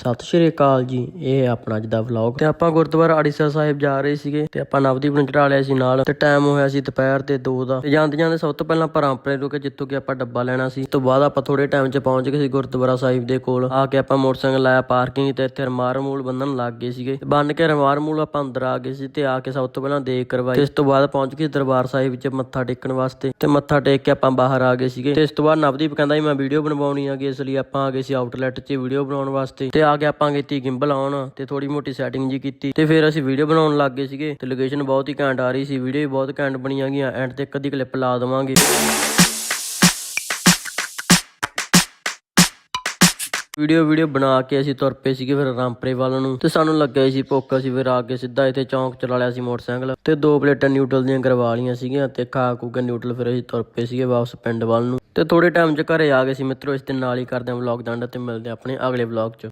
ਸਤਿ ਸ਼੍ਰੀ ਅਕਾਲ ਜੀ, ਇਹ ਆਪਣਾ ਅੱਜ ਦਾ ਵਲੌਗ ਤੇ ਆਪਾਂ ਗੁਰਦੁਆਰਾ ਅੜੀਸਾ ਸਾਹਿਬ ਜਾ ਰਹੇ ਸੀਗੇ ਤੇ ਆਪਾਂ ਨਵਦੀਪ ਨੂੰ ਚੜਾ ਲਿਆ ਸੀ ਨਾਲ ਤੇ ਟਾਈਮ ਹੋਇਆ ਸੀ ਦੁਪਹਿਰ ਦੇ 2 ਦਾ। ਤੇ ਜਾਂਦੇ ਜਾਂਦੇ ਸਭ ਤੋਂ ਪਹਿਲਾਂ ਆਪਾਂ ਰੁਕੇ, ਜਿੱਥੋਂ ਕਿ ਆਪਾਂ ਡੱਬਾ ਲੈਣਾ ਸੀ। ਉਸ ਤੋਂ ਬਾਅਦ ਆਪਾਂ ਥੋੜੇ ਟਾਈਮ 'ਚ ਪਹੁੰਚ ਗਏ ਸੀ ਗੁਰਦੁਆਰਾ ਸਾਹਿਬ ਦੇ ਕੋਲ। ਆ ਕੇ ਆਪਾਂ ਮੋਟਰਸਾਈਕਲ ਲਾਇਆ ਪਾਰਕਿੰਗ ਤੇ ਇੱਥੇ ਰਮਾਰ ਮੂਲ ਬੰਨਣ ਲੱਗ ਗਏ ਸੀਗੇ। ਤੇ ਬੰਨ ਕੇ ਰਮਾਰ ਮੂਲ ਆਪਾਂ ਅੰਦਰ ਆ ਗਏ ਸੀ ਤੇ ਆ ਕੇ ਸਭ ਤੋਂ ਪਹਿਲਾਂ ਦੇਖ ਕਰਵਾਈ। ਇਸ ਤੋਂ ਬਾਅਦ ਪਹੁੰਚ ਗਏ ਦਰਬਾਰ ਸਾਹਿਬ ਵਿੱਚ ਮੱਥਾ ਟੇਕਣ ਵਾਸਤੇ। ਤੇ ਮੱਥਾ ਟੇਕ ਕੇ ਆਪਾਂ ਬਾਹਰ ਆ ਗਏ ਸੀਗੇ। ਤੇ ਇਸ ਤੋਂ ਬਾਅਦ ਨਵਦੀਪ ਕਹਿੰਦਾ ਸੀ ਮੈਂ ਵੀਡੀਓ ਬਣਵਾਉਣੀ ਆ ਇਸ ਲਈ ਆਪਾਂ ਆ ਗਏ ਸੀ ਆਊਟਲੈਟ 'ਚ ਵੀਡੀਓ ਬਣਾਉਣ ਵਾਸਤੇ। ਤੇ ਆ ਕੇ ਆਪਾਂ ਕੀਤੀ ਗਿੰਬਲ ਆਨ ਤੇ ਥੋੜੀ ਮੋਟੀ ਸੈਟਿੰਗ ਜੀ ਕੀਤੀ ਤੇ ਫਿਰ ਅਸੀਂ ਵੀਡੀਓ ਬਣਾਉਣ ਲੱਗ ਗਏ ਸੀਗੇ ਤੇ ਲੋਕੇਸ਼ਨ ਬਹੁਤ ਹੀ ਘੈਂਟ ਆ ਰਹੀ ਸੀ ਵੀਡੀਓ ਵੀ ਬਹੁਤ ਘੈਂਟ ਬਣੀਆਂ ਗਈਆਂ ਐਂਡ ਤੇ ਇੱਕ ਅੱਧੀ ਕਲਿੱਪ ਲਾ ਦੇਵਾਂਗੇ। ਵੀਡੀਓ ਵੀਡੀਓ ਬਣਾ ਕੇ ਅਸੀਂ ਤੁਰ ਪਏ ਸੀਗੇ ਫਿਰ ਰਾਮਪਰੇ ਵੱਲ ਨੂੰ ਤੇ ਸਾਨੂੰ ਲੱਗਿਆ ਸੀ ਭੁੱਖ, ਅਸੀਂ ਫਿਰ ਆ ਕੇ ਸਿੱਧਾ ਇੱਥੇ ਚੌਂਕ ਚਲਾ ਲਿਆ ਸੀ ਮੋਟਰਸਾਈਕਲ ਤੇ ਦੋ ਪਲੇਟਾਂ ਨਿਊਟਲ ਦੀਆਂ ਕਰਵਾ ਲਈਆਂ ਸੀਗੀਆਂ ਤੇ ਖਾ ਖੂ ਕੇ ਨਿਊਟਲ ਫਿਰ ਅਸੀਂ ਤੁਰ ਪਏ ਸੀਗੇ ਵਾਪਸ ਪਿੰਡ ਵੱਲ ਨੂੰ ਤੇ ਥੋੜੇ ਟਾਈਮ 'ਚ ਘਰੇ ਆ ਗਏ ਸੀ ਮਿੱਤਰੋ, ਇਸ ਦੇ ਨਾਲ ਹੀ ਕਰਦੇ ਹਾਂ ਵਲੌਗ ਦਾ end ਤੇ ਮਿਲਦੇ ਹਾਂ ਆਪਣੇ ਅਗਲੇ ਵਲੌਗ 'ਚ।